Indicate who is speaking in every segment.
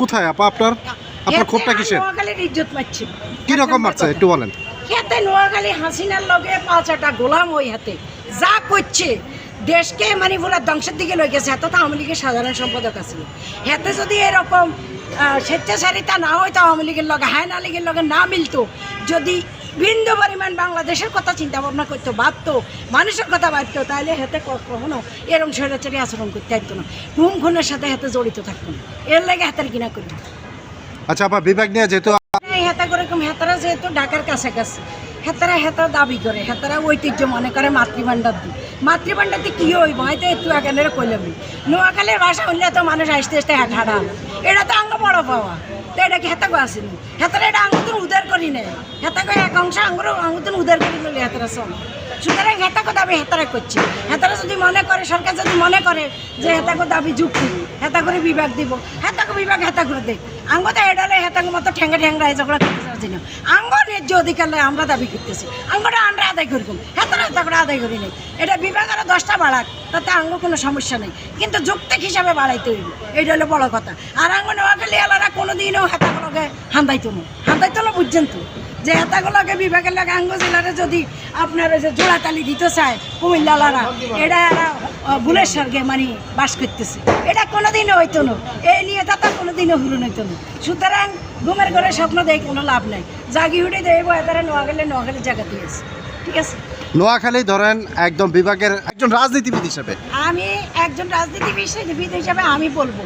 Speaker 1: কোথায় আপা? আপনার আপনার ক্ষোভটা কিসের?
Speaker 2: নোয়াখালীর ইজ্জত মারছে
Speaker 1: কি রকম মারছে একটু বলেন।
Speaker 2: খেতে নোয়াখালী হাসিনার লগে পাঁচটা গোলাম ওই হাতে। যা করছে দেশকে মানে পুরো ধ্বংসের দিকে লই গেছে এত তো আওয়ামী লীগের সাধারণ সম্পাদক আছে। হাতে যদি এরকম স্বেচ্ছাচারিতা না হয়তো আওয়ামী লীগের লগে হায়না লীগের লগে না মিলতো যদি বিন্দু পরিমাণ বাংলাদেশের কথা চিন্তা ভাবনা করতো ভাবতো মানুষের কথা ভাবতো তাহলে হাতে কখনো এরকম স্বৈরাচারী আচরণ করতে পারতো না। ঘুম খুনের সাথে হাতে জড়িত থাকতো না। এর লাগে হাতের কিনা করি
Speaker 1: আচ্ছা আপা বিভাগ নিয়ে যেহেতু
Speaker 2: হেতা করে হেতারা যেহেতু ঢাকার কাছাকাছি হেতারা হেতা দাবি করে হেতারা ঐতিহ্য মনে করে মাতৃভাণ্ডার দি মাতৃভাণ্ডার দি কি হইব? হয়তো একটু এখানের কইলাম। নোয়াখালীর ভাষা হইলে তো মানুষ আসতে আসতে হাট এটা তো আঙ্গ বড় পাওয়া। তো এটা কি আসেনি? হেতারা এটা আঙ্গুতুন উদার করি হেতাগো এক অংশ আঙ্গুর আঙ্গুতুন উদার করি নিলে হেতারা চল সুতরাং হেতাকো দাবি হেতারা করছে। হেতারা যদি মনে করে, সরকার যদি মনে করে যে হেতাকো দাবি যুক্তি হেতা করে বিভাগ দিব হেতাকো বিভাগ হেতা করে দেখ আঙ্গ তো এডালে হেতাকো মতো ঠেঙ্গা ঠেঙ্গা ঝগড়া করতে চাচ্ছি না। আঙ্গ ন্যায্য অধিকার আমরা দাবি করতেছি। আঙ্গটা আমরা আদায় করব হেতারা হেতা করে আদায় করি নেই। এটা বিভাগ আরও দশটা বাড়াক, তাতে আঙ্গ কোনো সমস্যা নেই। কিন্তু যুক্তিক হিসাবে বাড়াইতে হইব, এইটা হলো বড় কথা। আর আঙ্গ নোয়াখালী এলারা কোনোদিনও হেতাগুলোকে হান্দাইতো না। হান্দাইতো না বুঝছেন তো? যে হেতাগুলোকে বিভাগের লাগে আঙ্গ জেলারে যদি আপনার ওই যে জোড়াতালি দিতে চায় কুমিল্লালারা এটা এরা আহ, বুলেশ্বরকে মানে বাস করতেছে। এটা কোনোদিনও হইতো না। এই নিয়ে তাতা কোনোদিনও হুরুন হইতো না। সুতরাং ঘুমের ঘরে স্বপ্ন দেয় কোনো লাভ নাই। জাগি উঠে দেবো এতারা নোয়াখালী নোয়াখালী জায়গা দিয়েছে ঠিক আছে?
Speaker 1: নোয়াখালী ধরেন একদম বিভাগের একজন রাজনীতিবিদ হিসেবে।
Speaker 2: আমি একজন রাজনীতিবিদ হিসাবে আমি বলব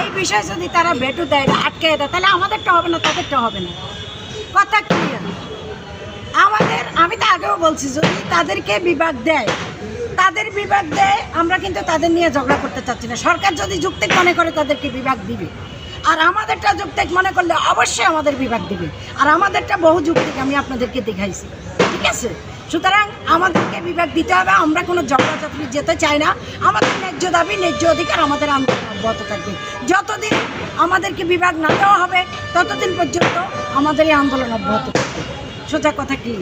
Speaker 2: এই বিষয়ে যদি তারা ভেটু দেয় আটকে দেয় তাহলে আমাদেরটা হবে না তাদেরটা হবে না। কথা ক্লিয়ার আমাদের, আমি তো আগেও বলছি, যদি তাদেরকে বিভাগ দেয়, তাদের বিভাগ দেয়, আমরা কিন্তু তাদের নিয়ে ঝগড়া করতে চাচ্ছি না। সরকার যদি যুক্তিক মনে করে, তাদেরকে বিভাগ দিবে। আর আমাদেরটা যুক্তিক মনে করলে অবশ্যই আমাদের বিভাগ দিবে। আর আমাদেরটা বহু যুক্তিক আমি আপনাদেরকে দেখাইছি। ঠিক আছে? সুতরাং আমাদেরকে বিভাগ দিতে হবে, আমরা কোনো ঝগড়াঝাটি যেতে চাই না। আমাদের ন্যায্য দাবি, ন্যায্য অধিকার আমাদের আন্দোলন অব্যাহত থাকবে। যতদিন আমাদেরকে বিভাগ না দেওয়া হবে, ততদিন পর্যন্ত আমাদের এই আন্দোলন অব্যাহত থাকবে। সোজা কথা কি?